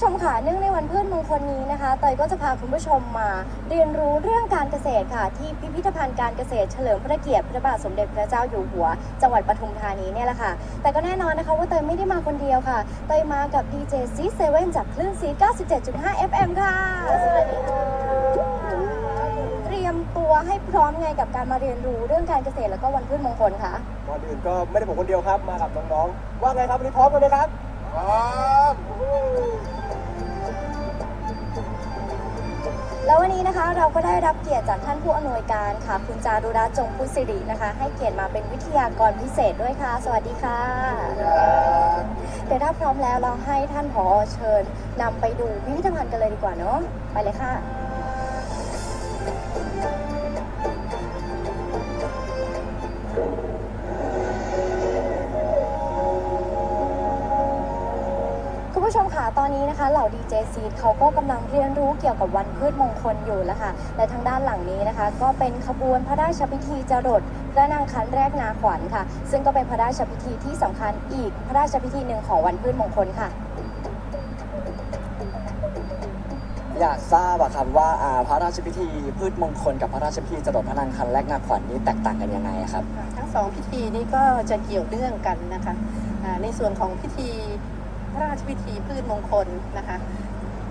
ผู้ชมค่ะเนื่องในวันพืชมงคลนี้นะคะเตยก็จะพาคุณผู้ชมมา เรียนรู้เรื่องการเกษตรค่ะ ที่พิพิธภัณฑ์การเกษตรเฉลิมพระเกียรติพระบาทสมเด็จพระเจ้าอยู่หัว จังหวัดปทุมธานีเนี่ยแหละค่ะ แต่ก็แน่นอนนะคะว่าเตยไม่ได้มาคนเดียวค่ะ เตยมากับดีเจซีเซเว่นจากคลื่นซี97.5 FM ค่ะสวัสดีค่ะเตรียมตัวให้พร้อมไงกับการมาเรียนรู้เรื่องการเกษตรแล้วก็วันพืชมงคลค่ะก่อนอื่นก็ไม่ได้ผมคนเดียวครับมากับน้องๆว่าไงครับวันนี้พร้อมกันไหมครับพร้อม แล้ววันนี้นะคะเราก็ได้รับเกียรติจากท่านผู้อำนวยการค่ะ คุณจารุรัตน์จงพุทธสิรินะคะ ให้เกียรติมาเป็นวิทยากรพิเศษด้วยค่ะ สวัสดีค่ะเดี๋ยวถ้าพร้อมแล้วเราให้ท่านผอเชิญนำไปดูพิพิธภัณฑ์กันเลยดีกว่าเนาะไปเลยค่ะ คุณผู้ชมค่ะ ตอนนี้นะคะเหล่าดีเจซีดเขาก็กำลังเรียนรู้เกี่ยวกับวันพืชมงคลอยู่แล้วค่ะ และทางด้านหลังนี้นะคะ ก็เป็นขบวนพระราชพิธีจรดพระนางคันแรกนาขวัญค่ะ ซึ่งก็เป็นพระราชพิธีที่สำคัญอีกพระราชพิธีหนึ่งของวันพืชมงคลค่ะ อยากทราบอะครับว่าอ่าพระราชพิธีพืชมงคลกับพระราชพิธีจรดพระนางคันแรกนาขวัญนี้แตกต่างกันยังไงอะครับค่ะทั้งสองพิธีนี้ก็จะเกี่ยวเนื่องกันนะคะอ่าในส่วนของพิธี พระราชพิธีพืชมงคลนะคะ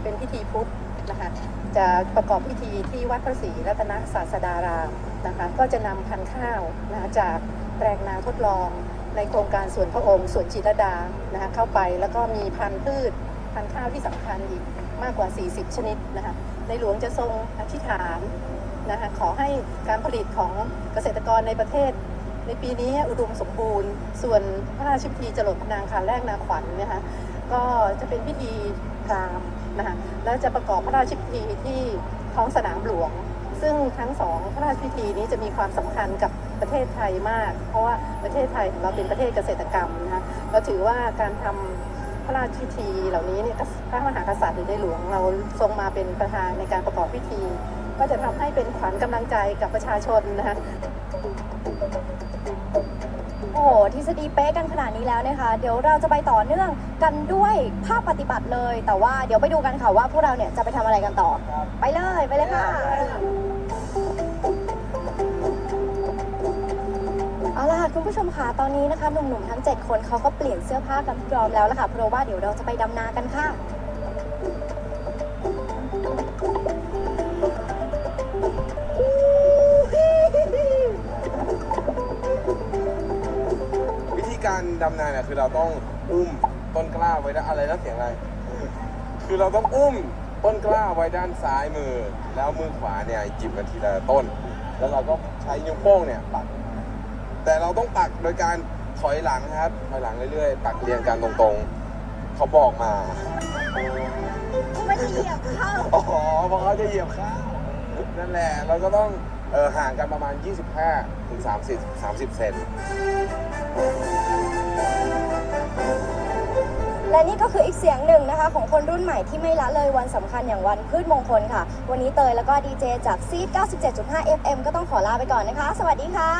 เป็นพิธีพุทธนะคะ จะประกอบพิธีที่วัดพระศรีรัตนศาสดารามนะคะ ก็จะนำพันธุ์ข้าวนะคะจากแปลงนาทดลอง ในโครงการสวนพระองค์สวนจิตรดานะคะเข้าไปแล้วก็มีพันธุ์พืชพันธุ์ข้าวที่สำคัญอีกมากกว่า 40 ชนิดนะคะในหลวงจะทรงอธิษฐานนะคะขอให้การผลิตของเกษตรกรในประเทศ ในปีนี้อุดมสมบูรณ์ ส่วนพระราชพิธีจรดนางคาแรกนาขวัญเนี่ยนะคะก็จะเป็นพิธีพราหมณ์นะคะแล้วจะประกอบพระราชพิธีที่ท้องสนามหลวง ซึ่งทั้งสองพระราชพิธีนี้จะมีความสำคัญกับประเทศไทยมาก เพราะว่าประเทศไทยของเราเป็นประเทศเกษตรกรรมนะคะเราถือว่าการทำพระราชพิธีเหล่านี้เนี่ยพระมหากษัตริย์หรือในหลวงเราทรงมาเป็นประธานในการประกอบพิธี ก็จะทำให้เป็นขวัญกำลังใจกับประชาชนนะคะ ทฤษฎีเป๊ะกันขนาดนี้แล้วนะคะ เดี๋ยวเราจะไปต่อเนื่องกันด้วยภาคปฏิบัติเลย แต่ว่าเดี๋ยวไปดูกันค่ะว่าพวกเราเนี่ยจะไปทำอะไรกันต่อ ไปเลยไปเลยค่ะเอาล่ะคุณผู้ชมค่ะตอนนี้นะคะหนุ่มๆทั้ง 7 คนเขาก็เปลี่ยนเสื้อผ้ากันพร้อมแล้วล่ะค่ะเพราะว่าเดี๋ยวเราจะไปดำนากันค่ะ ดำนาเนี่ยคือเราต้องอุ้มต้นกล้าไว้ด้านอะไรนะเสียงอะไร คือเราต้องอุ้มต้นกล้าไว้ด้านซ้ายมือ แล้วมือขวาเนี่ยหยิบมันทีละต้น แล้วเราก็ใช้นิ้วโป้งเนี่ยปัก แต่เราต้องปักโดยการถอยหลังครับถอยหลังเรื่อยๆปักเรียงกันตรงๆ เขาบอกมาไม่เหยียบเข้าอ๋อเพราะเขาจะเหยียบข้าวนั่นแหละเราก็ต้องเออห่างกันประมาณ 25ถึง30 30 เซน และนี่ก็คืออีกเสียงหนึ่งนะคะ ของคนรุ่นใหม่ที่ไม่ละเลยวันสำคัญอย่างวันพืชมงคลค่ะ วันนี้เตยแล้วก็ดีเจจากซีด97.5 FM ก็ต้องขอลาไปก่อนนะคะ สวัสดีค่ะ